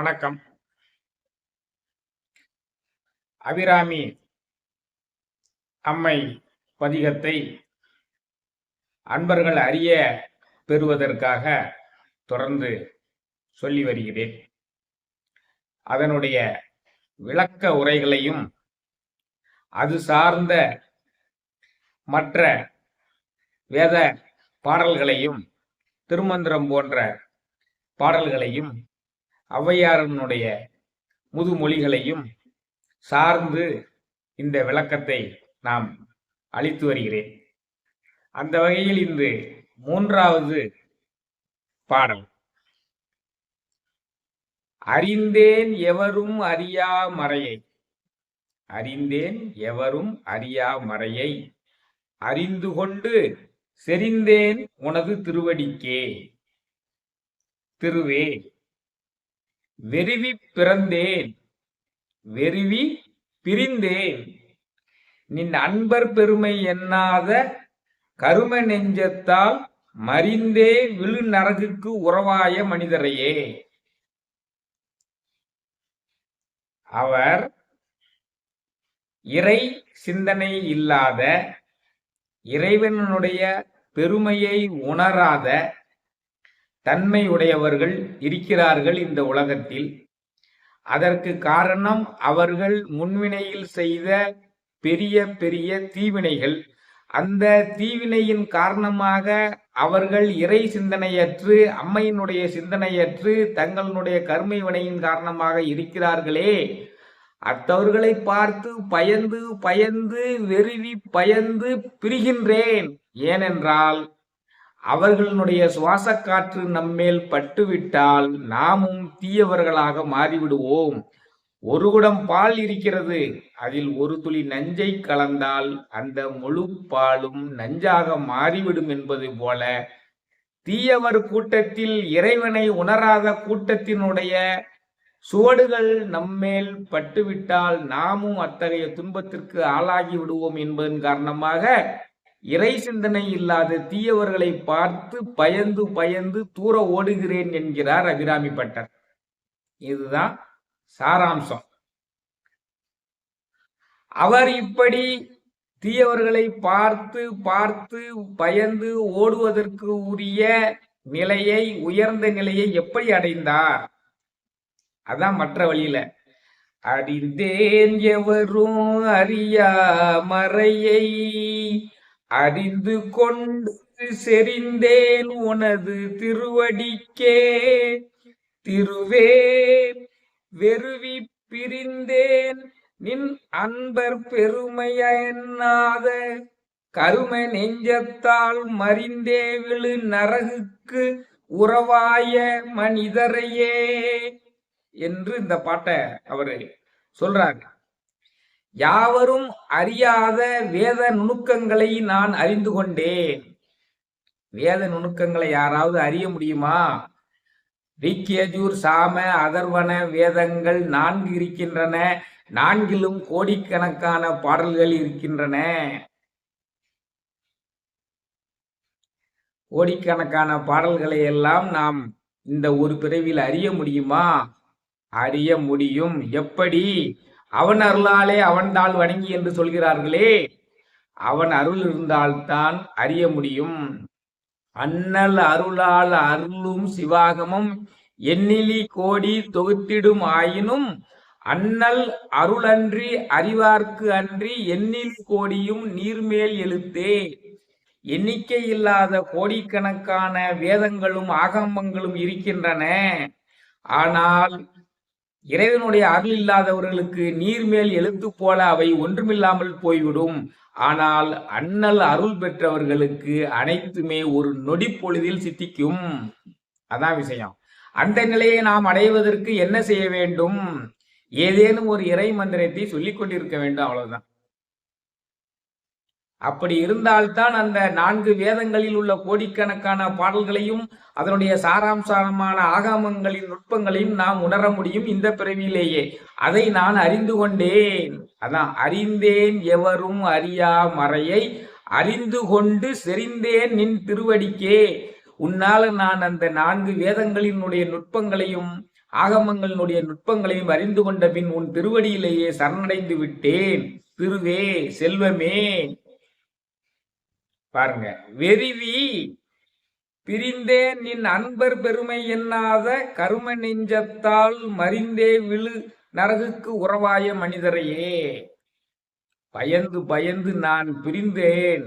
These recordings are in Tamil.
வணக்கம். அபிராமி அம்மை பதிகத்தை அன்பர்கள் அறிய பெறுவதற்காக தொடர்ந்து சொல்லி வருகிறேன். அதனுடைய விளக்க உரைகளையும் அது சார்ந்த மற்ற வேத பாடல்களையும் திருமந்திரம் போன்ற பாடல்களையும் ஔவையாரனுடைய முதுமொழிகளையும் சார்ந்து இந்த விளக்கத்தை நாம் அளித்து வருகிறேன். அந்த வகையில் இன்று மூன்றாவது பாடல். அறிந்தேன் எவரும் அறியா மறையை. அறிந்தேன் எவரும் அறியா மறையை. அறிந்து கொண்டு செறிந்தேன் உனது திருவடிக்கே. திருவே வெறுவி பிறந்தேன். வெறுவி பிரிந்தேன். நின் அன்பர் பெருமை எண்ணாத கரும நெஞ்சத்தால் மறிந்தே விழு நரகுக்கு உறவாய மனிதரையே. அவர் இறை சிந்தனை இல்லாத இறைவனுடைய பெருமையை உணராத தன்மை உடையவர்கள் இருக்கிறார்கள் இந்த உலகத்தில். அதற்கு காரணம் அவர்கள் முன்வினையில் செய்த பெரிய பெரிய தீவினைகள். அந்த தீவினையின் காரணமாக அவர்கள் இறை சிந்தனையற்று அம்மையினுடைய சிந்தனையற்று தங்களுடைய கருமை வினையின் காரணமாக இருக்கிறார்களே. அத்தவர்களை பார்த்து பயந்து பயந்து வெறுவி பயந்து பிரிகின்றேன். ஏனென்றால் அவர்களுடைய சுவாச காற்று நம்மேல் பட்டுவிட்டால் நாமும் தீயவர்களாக மாறிவிடுவோம். ஒரு குடம் பால் இருக்கிறது அதில் ஒரு துளி நஞ்சை கலந்தால் அந்த முழு பாலும் நஞ்சாக மாறிவிடும் என்பது போல தீயவர் கூட்டத்தில் இறைவனை உணராத கூட்டத்தினுடைய சுவடுகள் நம்மேல் பட்டுவிட்டால் நாமும் அத்தகைய துன்பத்திற்கு ஆளாகி விடுவோம் என்பதன் காரணமாக இறை சிந்தனை இல்லாத தீயவர்களை பார்த்து பயந்து பயந்து தூர ஓடுகிறேன் என்கிறார் அபிராமி பட்டர். இதுதான் சாராம்சம். அவர் இப்படி தீயவர்களை பார்த்து பார்த்து பயந்து ஓடுவதற்கு உரிய நிலையை உயர்ந்த நிலையை எப்படி அடைந்தார்? அதான் மற்ற வழியில. அறிந்தேன் எவரும் அறியா மறையை அறிந்து கொண்டு செறிந்தேன் உனது திருவடிக்கே. திருவே வெறுவி பிரிந்தேன் நின் அன்பர் பெருமைய எண்ணாத கரும நெஞ்சத்தால் மறிந்தே விழு நரகுக்கு உறவாய மனிதரையே. என்று இந்த பாட்டை அவரு சொல்றாங்க யாவரும் அறியாத வேத நுணுக்கங்களை நான் அறிந்து கொண்டேன். வேத நுணுக்கங்களை யாராவது அறிய முடியுமா? ரிக்கியஜூர் சாம அதர்வன வேதங்கள் நான்கு இருக்கின்றன நான்கிலும் கோடிக்கணக்கான பாடல்கள் இருக்கின்றன. கோடிக்கணக்கான பாடல்களை எல்லாம் நாம் இந்த ஒரு பிறவியில் அறிய முடியுமா? அறிய முடியும். எப்படி? அவன் அருளாலே அவன் தாள் வணங்கி என்று சொல்கிறார்களே. அவன் அருள் இருந்தால்தான் அறிய முடியும். அண்ணல் அருளால் அருளும் சிவாகமும் எண்ணிலி கோடி தொகுத்திடும் ஆயினும் அண்ணல் அருளன்றி அறிவார்க்கு அன்றி எண்ணில் கோடியும் நீர்மேல் எழுத்தே. எண்ணிக்கை இல்லாத கோடிக்கணக்கான வேதங்களும் ஆகமங்களும் இருக்கின்றன. ஆனால் இறைவனுடைய அருள் இல்லாதவர்களுக்கு நீர்மேல் எழுத்து போல அவை ஒன்றுமில்லாமல் போய்விடும். ஆனால் அண்ணல் அருள் பெற்றவர்களுக்கு அனைத்துமே ஒரு நொடி பொழுதில் சித்திக்கும். அதான் விஷயம். அந்த நிலையை நாம் அடைவதற்கு என்ன செய்ய வேண்டும்? ஏதேனும் ஒரு இறை மந்திரத்தை சொல்லிக் கொண்டிருக்க வேண்டும் அவ்வளவுதான். அப்படி இருந்தால்தான் அந்த நான்கு வேதங்களில் உள்ள கோடிக்கணக்கான பாடல்களையும் அதனுடைய சாராம்சாரமான ஆகாமங்களின் நுட்பங்களையும் நாம் உணர முடியும் இந்த பிறவியிலேயே. அதை நான் அறிந்து கொண்டேன். அதான் அறிந்தேன் எவரும் அறியா மறையை அறிந்து கொண்டு செறிந்தேன் நின் திருவடிக்கே. உன்னால நான் அந்த நான்கு வேதங்களினுடைய நுட்பங்களையும் ஆகமங்களினுடைய நுட்பங்களையும் அறிந்து கொண்ட பின் உன் திருவடியிலேயே சரணடைந்து விட்டேன். திருவே செல்வமே. பாருங்க. வெறிவி பிரிந்தேன் நின் அன்பர் பெருமை எண்ணாத கரும நெஞ்சத்தால் மறிந்தே விழு நரகுக்கு உறவாய மனிதரையே. பயந்து பயந்து நான் பிரிந்தேன்.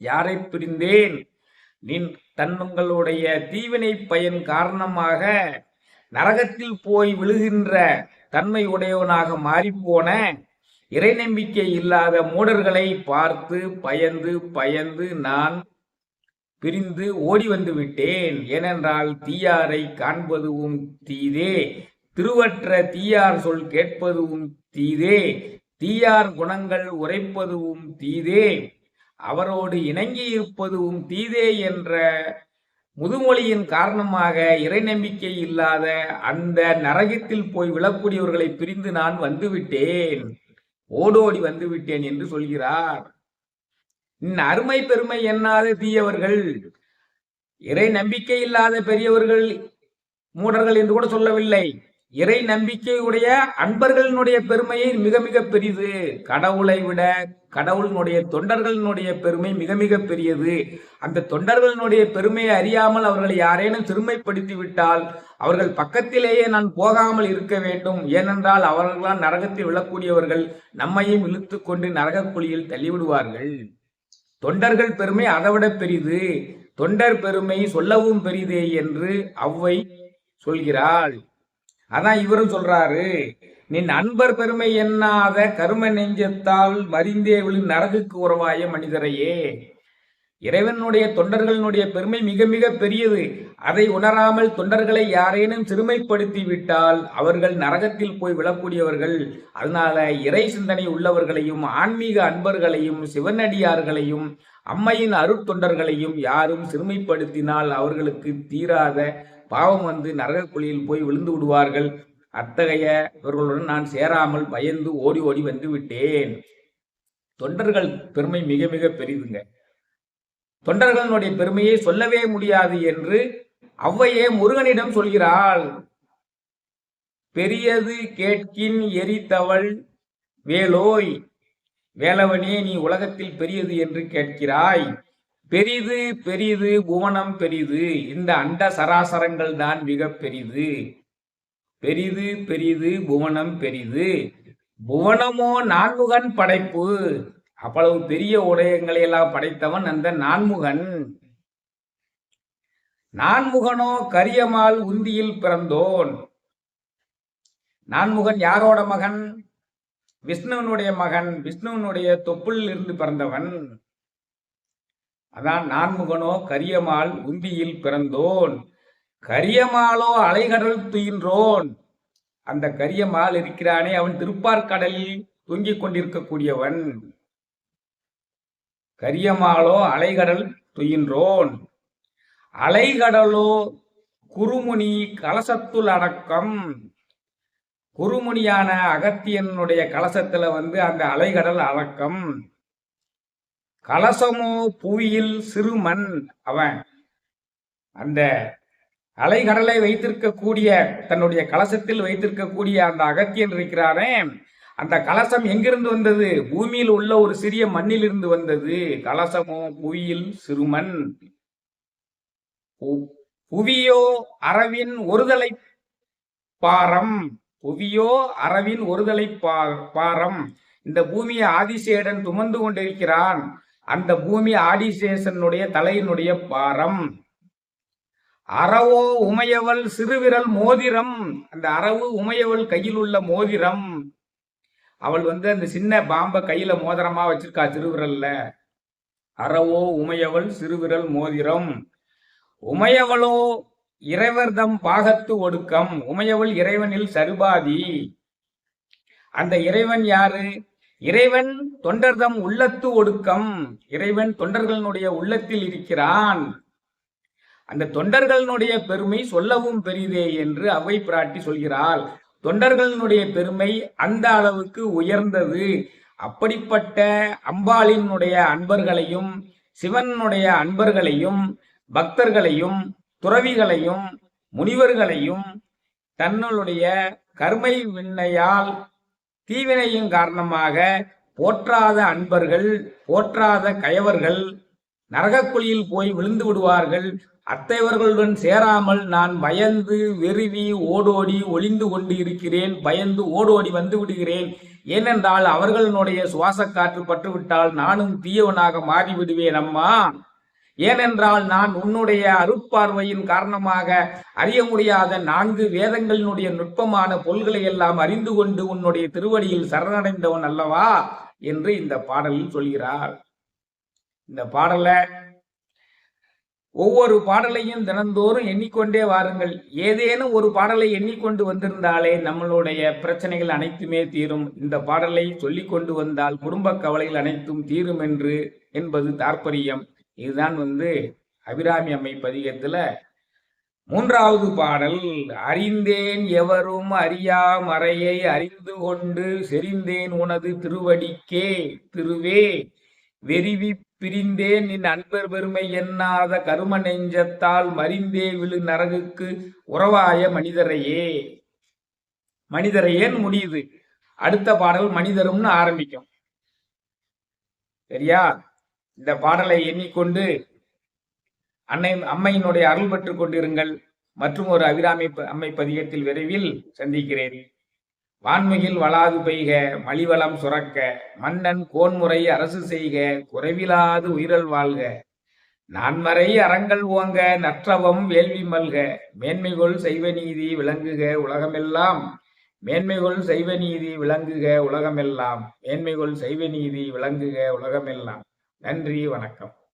யாரை பிரிந்தேன்? நின் தன்னுங்களுடைய தீவினை பயன் காரணமாக நரகத்தில் போய் விழுகின்ற தன்மை உடையவனாக மாறிப்போன இறை நம்பிக்கை இல்லாத மூடர்களை பார்த்து பயந்து பயந்து நான் பிரிந்து ஓடி வந்து விட்டேன். ஏனென்றால் தீயாரை காண்பதுவும் தீதே. திருவற்ற தீயார் சொல் கேட்பதுவும் தீதே. தீயார் குணங்கள் உரைப்பதுவும் தீதே. அவரோடு இணங்கி இருப்பதும் தீதே என்ற முதுமொழியின் காரணமாக இறை நம்பிக்கை இல்லாத அந்த நரகத்தில் போய் விழக்கூடியவர்களை பிரிந்து நான் வந்துவிட்டேன் ஓடோடி வந்து விட்டேன் என்று சொல்கிறார். இன் அருமை பெருமை எண்ணாத தீயவர்கள்? இறை நம்பிக்கை இல்லாத பெரியவர்கள் மூடர்கள் என்று கூட சொல்லவில்லை. இறை நம்பிக்கையுடைய அன்பர்களினுடைய பெருமையை மிக மிக பெரிது. கடவுளை விட கடவுளினுடைய தொண்டர்களினுடைய பெருமை மிக மிக பெரியது. அந்த தொண்டர்களினுடைய பெருமையை அறியாமல் அவர்களை யாரேனும் சிறுமைப்படுத்தி விட்டால் அவர்கள் பக்கத்திலேயே நான் போகாமல் இருக்க வேண்டும். ஏனென்றால் அவர்களால் நரகத்தில் விழக்கூடியவர்கள். நம்மையும் இழுத்து கொண்டு நரக குழியில் தள்ளிவிடுவார்கள். தொண்டர்கள் பெருமை அதைவிட பெரிது. தொண்டர் பெருமை சொல்லவும் பெரிதே என்று அவ்வை சொல்கிறாள். அதான் இவரும் சொல்றாரு நீ அன்பர் பெருமை எண்ணாத கரும நெஞ்சத்தால் மறிந்தே விழு நரகுக்கு உறவாய மனிதரையே. இறைவனுடைய தொண்டர்களுடைய பெருமை மிக மிக பெரியது. அதை உணராமல் தொண்டர்களை யாரேனும் சிறுமைப்படுத்தி விட்டால் அவர்கள் நரகத்தில் போய் விழக்கூடியவர்கள். அதனால இறை சிந்தனை உள்ளவர்களையும் ஆன்மீக அன்பர்களையும் சிவனடியார்களையும் அம்மையின் அருட்தொண்டர்களையும் யாரும் சிறுமைப்படுத்தினால் அவர்களுக்கு தீராத பாவம் வந்து நரகக்குழியில் போய் விழுந்து விடுவார்கள். அத்தகைய இவர்களுடன் நான் சேராமல் பயந்து ஓடி ஓடி வந்து விட்டேன். தொண்டர்கள் பெருமை மிக மிக பெரிதுங்க. தொண்டர்களுடைய பெருமையை சொல்லவே முடியாது என்று அவ்வையே முருகனிடம் சொல்கிறாள். பெரியது கேட்கின் எரித்தவள் வேலோய் வேலவனே நீ உலகத்தில் பெரியது என்று கேட்கிறாய். பெரிது பெரிது புவனம் பெரிது. இந்த அண்ட சராசரங்கள் தான் மிக பெரிது. பெரிது பெரிது புவனம் பெரிது. புவனமோ நான்முகன் படைப்பு. அவ்வளவு பெரிய உடையங்களை எல்லாம் படைத்தவன் அந்த நான்முகன். நான்முகனோ கரியமால் உந்தியில் பிறந்தோன். நான்முகன் யாரோட மகன்? விஷ்ணுவனுடைய மகன். விஷ்ணுவனுடைய தொப்புள் இருந்து பிறந்தவன். அதான் நான்முகனோ கரியமால் உந்தியில் பிறந்தோன். கரியமாலோ அலைகடல் துயின்றோன். அந்த கரியமால் இருக்கிறானே அவன் திருப்பார்கடலில் தொங்கிக் கொண்டிருக்கக்கூடியவன். கரியமாலோ அலைகடல் துயின்றோன். அலைகடலோ குறுமுனி கலசத்துள் அடக்கம். குறுமுனியான அகத்தியனுடைய கலசத்துல வந்து அந்த அலைகடல் அடக்கம். கலசமோ புவியில் சிறுமண் அவன். அந்த அலைகடலை வைத்திருக்கக்கூடிய தன்னுடைய கலசத்தில் வைத்திருக்கக்கூடிய அந்த அகத்தியன் இருக்கிறானே. அந்த கலசம் எங்கிருந்து வந்தது? பூமியில் உள்ள ஒரு சிறிய மண்ணில் இருந்து வந்தது. கலசமோ புவியில் சிறுமண் புவியோ அரவின் ஒருதலை பாரம். புவியோ அரவின் ஒருதலை பாரம். இந்த பூமியை ஆதிசேடன் துமந்து கொண்டிருக்கிறான். அந்த பூமி ஆடிசேஷனுடைய தலையினுடைய பாரம். அறவோ உமையவள் சிறுவிரல் மோதிரம். அந்த அறவு உமையவள் கையில் உள்ள மோதிரம். அவள் வந்து அந்த சின்ன பாம்பை கையில மோதிரமா வச்சிருக்கா சிறுவிரல்ல. அறவோ உமையவள் சிறுவிரல் மோதிரம். உமையவளோ இறைவர்தம் பாகத்து ஒடுக்கம். உமையவள் இறைவனில் சருபாதி. அந்த இறைவன் யாரு? இறைவன் தொண்டர்தம் உள்ளத்து ஒடுக்கம். இறைவன் தொண்டர்களுடைய உள்ளத்தில் இருக்கிறான். அந்த தொண்டர்களினுடைய பெருமை சொல்லவும் பெரிதே என்று அவை பிராட்டி சொல்கிறாள். தொண்டர்களினுடைய பெருமை அந்த அளவுக்கு உயர்ந்தது. அப்படிப்பட்ட அம்பாளினுடைய அன்பர்களையும் சிவனுடைய அன்பர்களையும் பக்தர்களையும் துறவிகளையும் முனிவர்களையும் தன்னுடைய கர்மை விண்ணையால் தீவினையின் காரணமாக போற்றாத அன்பர்கள் போற்றாத கயவர்கள் நரகக்குழியில் போய் விழுந்து விடுவார்கள். அத்தைவர்களுடன் சேராமல் நான் பயந்து வெறுவி ஓடோடி ஒளிந்து கொண்டு இருக்கிறேன். பயந்து ஓடோடி வந்து விடுகிறேன். ஏனென்றால் அவர்களுடைய சுவாச காற்று பட்டுவிட்டால் நானும் தீயவனாக மாறிவிடுவேன் அம்மா. ஏனென்றால் நான் உன்னுடைய அருட்பார்வையின் காரணமாக அறிய முடியாத நான்கு வேதங்களினுடைய நுட்பமான பொருள்களை எல்லாம் அறிந்து கொண்டு உன்னுடைய திருவடியில் சரணடைந்தவன் அல்லவா? என்று இந்த பாடலில் சொல்கிறார். இந்த பாடலை ஒவ்வொரு பாடலையும் தினந்தோறும் எண்ணிக்கொண்டே வாருங்கள். ஏதேனும் ஒரு பாடலை எண்ணிக்கொண்டு வந்திருந்தாலே நம்மளுடைய பிரச்சனைகள் அனைத்துமே தீரும். இந்த பாடலை சொல்லிக்கொண்டு வந்தால் குடும்ப கவலைகள் அனைத்தும் தீரும் என்று என்பது தாற்பரியம் இதுதான் வந்து அபிராமி அம்மை பதிகத்துல மூன்றாவது பாடல். அறிந்தேன் எவரும் அறியா மறையை அறிந்து கொண்டு செறிந்தேன் உனது திருவடிக்கே திருவே. வெறிவி பிரிந்தேன் நின் அன்பர் பெருமை எண்ணாத கரும நெஞ்சத்தால் மறிந்தே விழு நரகுக்கு உறவாய மனிதரையே. மனிதரையேன் முடியுது? அடுத்த பாடல் மனிதரும்னு ஆரம்பிக்கும். சரியா? இந்த பாடலை எண்ணிக்கொண்டு அன்னை அம்மையினுடைய அருள் பெற்றுக் கொண்டிருங்கள். மற்றும் ஒரு அபிராமி அம்மை பதிகத்தில் விரைவில் சந்திக்கிறேன். வான்மையில் வளாது பெய்க மலிவளம் சுரக்க மன்னன் கோன்முறை அரசு செய்க குறைவிலாது உயிரல் வாழ்க. நான்மறை அறங்கள் ஓங்க நற்றவம் வேள்வி மல்க. மேன்மைகொள் செய்வ நீதி விளங்குக உலகமெல்லாம். மேன்மைகொள் செய்வ நீதி விளங்குக உலகமெல்லாம். மேன்மைகொள் செய்வ நீதி விளங்குக உலகமெல்லாம். நன்றி வணக்கம்.